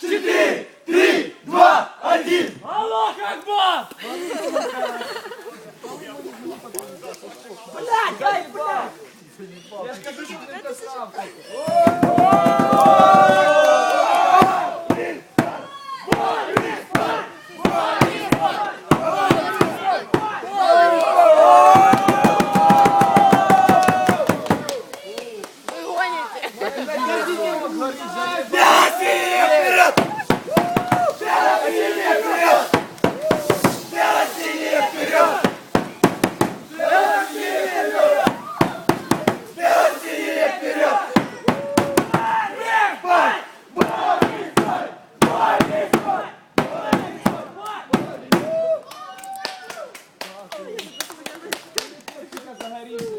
четыре, три, два, один. Аллах Акбар! Блядь, дай, блядь! Я же скажу, что ты это сам. Вы гоните! Дайте ему говорить! Maria.